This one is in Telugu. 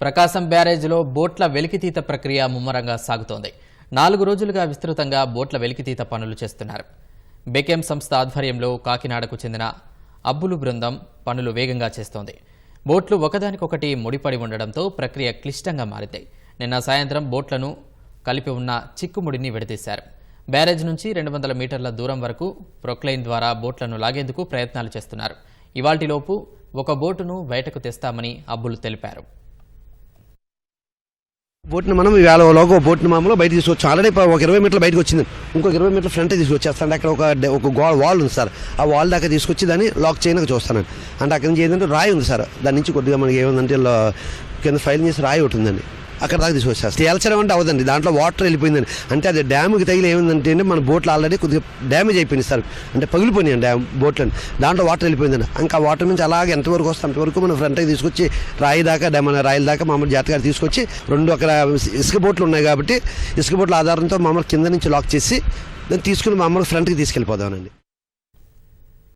ప్రకాశం బ్యారేజ్లో బోట్ల వెలికితీత ప్రక్రియ ముమ్మరంగా సాగుతోంది. నాలుగు రోజులుగా విస్తృతంగా బోట్ల వెలికితీత పనులు చేస్తున్నారు. బెకెమ్ సంస్థ ఆధ్వర్యంలో కాకినాడకు చెందిన అబ్బులు బృందం పనులు వేగంగా చేస్తోంది. బోట్లు ఒకదానికొకటి ముడిపడి ఉండడంతో ప్రక్రియ క్లిష్టంగా మారింది. నిన్న సాయంత్రం బోట్లను కలిపి ఉన్న చిక్కుముడిని విడదీశారు. బ్యారేజ్ నుంచి రెండు వందల మీటర్ల దూరం వరకు ప్రొక్లైన్ ద్వారా బోట్లను లాగేందుకు ప్రయత్నాలు చేస్తున్నారు. ఇవాల్టిలోపు ఒక బోటును బయటకు తెస్తామని అబ్బులు తెలిపారు. బోట్ని మనం వేల లోగో బోట్ని మామూలు బయట తీసుకొచ్చి ఆల్రెడీ ఒక ఇరవై మీటర్లు బయటకు వచ్చింది. ఇంకొక ఇరవై మీటర్ల ఫ్రంట్ తీసుకొచ్చేస్తాను. అక్కడ ఒక ఒక గోల్ వాల్ ఉంది సార్. ఆ వాల్ దాకా తీసుకొచ్చి దాన్ని లాక్ చేయడానికి చూస్తాను. అంటే అక్కడి నుంచి ఏంటంటే రాయి ఉంది సార్. దాని నుంచి కొద్దిగా మనకి ఏముందంటే కింద ఫైల్ చేసి రాయి ఉంటుందండి అక్కడ దాకా తీసుకొచ్చేస్తాను తేల్చడం అంటే అవదండి దాంట్లో వాటర్ వెళ్ళిపోయిందని అంటే అది డ్యామ్కి తగిలి ఏమిందంటే మన బోట్లు ఆల్రెడీ కొద్దిగా డ్యామేజ్ అయిపోయింది సార్. అంటే పగిలిపోయినాయి డ్యామ్ బోట్లని. దాంట్లో వాటర్ వెళ్ళిపోయిందండి. ఇంకా వాటర్ నుంచి అలాగే ఎంతవరకు వస్తే అంతవరకు మనం ఫ్రంట్కి తీసుకొచ్చి రాయి దాకా మన రాయల దాకా మామూలు జాతకాలు తీసుకొచ్చి రెండు అక్కడ ఇసుక బోట్లు ఉన్నాయి కాబట్టి ఇసుక బోట్ల ఆధారంతో మామూలు కింద నుంచి లాక్ చేసి దాన్ని తీసుకుని మామూలు ఫ్రంట్కి తీసుకెళ్ళిపోదామనండి